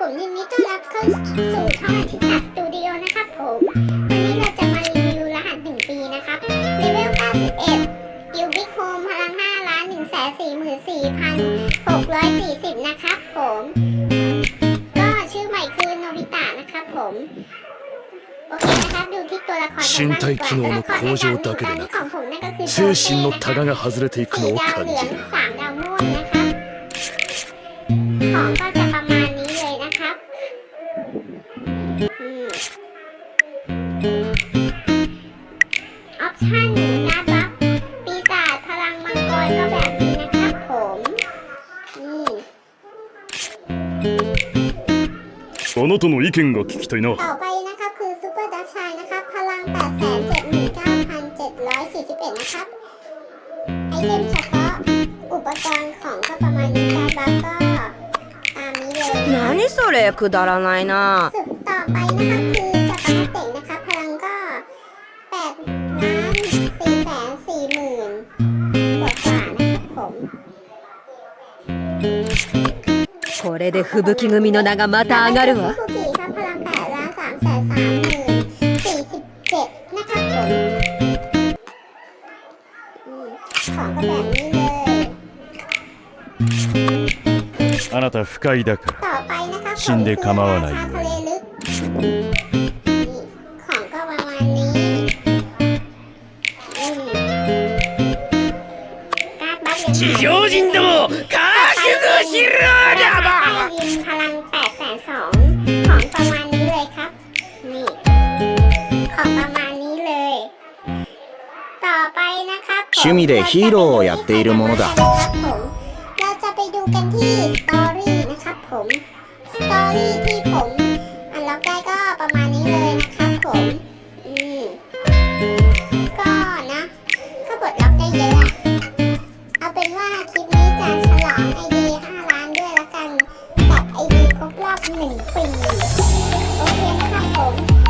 ผมยินดีต้อนรับเข้าสู่ช่องอาทิตย์สตูดิโอนะครับผมวันนี้เราจะมารีวิวรหัสหนึ่งปีนะครับเลเวล91ยูบิคโฮมพลัง5ล้าน1 4 4 6 4 0 นะครับผม ก็ชื่อใหม่คือโนบิตะนะครับผม โอเคนะครับดูที่ตัวละครกันบ้างดีกว่า身体機能の向上だけでなく ของผมนั่นก็คือ 精神のタガが外れていく สี่ のを ดาว 感 เหลือง じる สามดาวม่วงนะครับ ของก็จะ あなたの意見が聞きたいな ต่อไปนะครับคือซูเปอร์ดักชายนะครับ พลัง 879,741 นะครับ ไอเทมเฉพาะอุปกรณ์ของก็ประมาณนี้การบัฟก็ตามนี้เลย 何それくだらないな สึกต่อไปนะครับคือจักรพรรดิเต่งนะครับ พลังก็8ล้าน4แสน4หมื่นกว่ากว่านะครับผม これで吹雪組の名がまた上がるわ คุกิครับพลัง8ล้าน3แสน3หมื่น47นะครับผมอืมของก็แบบนี้เลย あなた不快だか ต่อไปนะครับ 死んで構わないよ ทะเลลึก 悟しろ ดาบ้ายินพลัง8แสนสองของประมาณนี้เลยครับ นี่ ของประมาณนี้เลย ต่อไปนะครับผม 趣味でヒーローをやっているものだ ครับผมเราจะไปดูกันที่สตอรี่นะครับผม สตอรี่ ครบรอบหนึ่งปี โอเคนะครับผม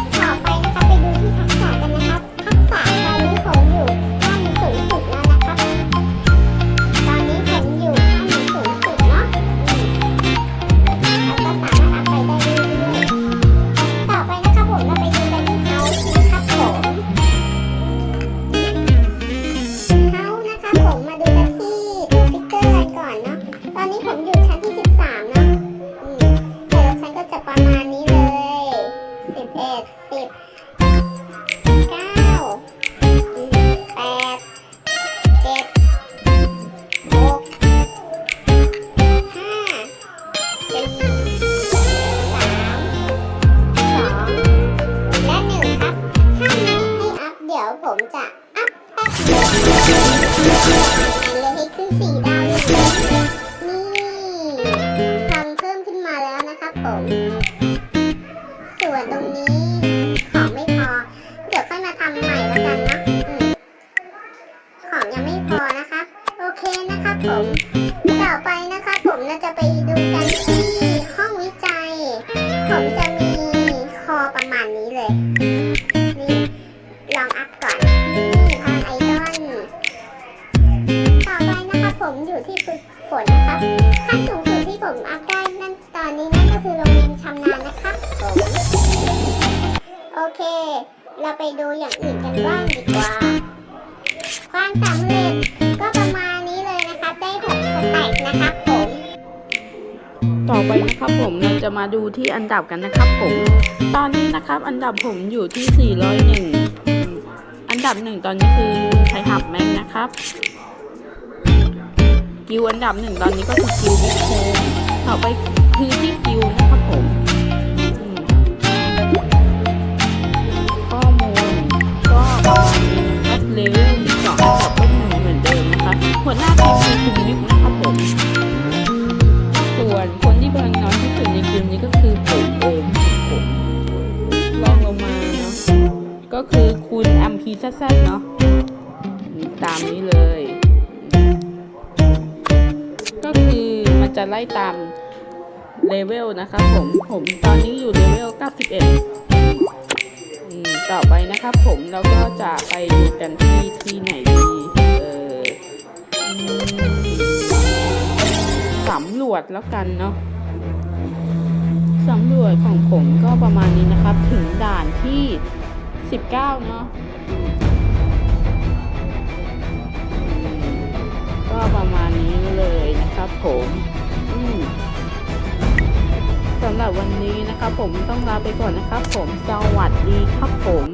11 10 9อืม8 7หกห้าสี่สามสองและหนึ่งครับ ถ้าไม่ให้อัพเดี๋ยวผมจะอัพแป๊บเดียวเลยให้ขึ้นสี่ดาวเลย ต่อไปนะครับผมเราจะไปดูกันที่ห้องวิจัย ผมจะมีคอประมาณนี้เลย นี่ลองอัพก่อน นี่พลังไอดอลต่อไปนะครับผมอยู่ที่ฝึกฝนนะครับขั้นสูงสุดที่ผมอัพได้นั่นตอนนี้นั่นก็คือโรงเรียนชำนาญนะครับโอเค เราไปดูอย่างอื่นกันบ้างดีกว่า ความสำเร็จ นะครับผม ต่อไปนะครับผมเราจะมาดูที่อันดับกันนะครับผม ตอนนี้นะครับอันดับผมอยู่ที่ 401 อันดับหนึ่งตอนนี้คือไทหับแมงนะครับ กิวอันดับหนึ่งตอนนี้ก็คือกิวบิ๊กโฮมต่อไปคือที่กิวนะครับผม แซดเนาะตามนี้เลย ก็คือมันจะไล่ตามเลเวลนะครับผมผมตอนนี้อยู่เลเวล 91อืมต่อไปนะครับผมเราก็จะไปดูกันที่ที่ไหนดีเออสำรวจแล้วกันเนาะสำรวจของผมก็ประมาณนี้นะครับ ถึงด่านที่ 19 เนาะ ก็ประมาณนี้เลยนะครับผมอืมสำหรับวันนี้นะครับผมต้องลาไปก่อนนะครับผมสวัสดีครับผม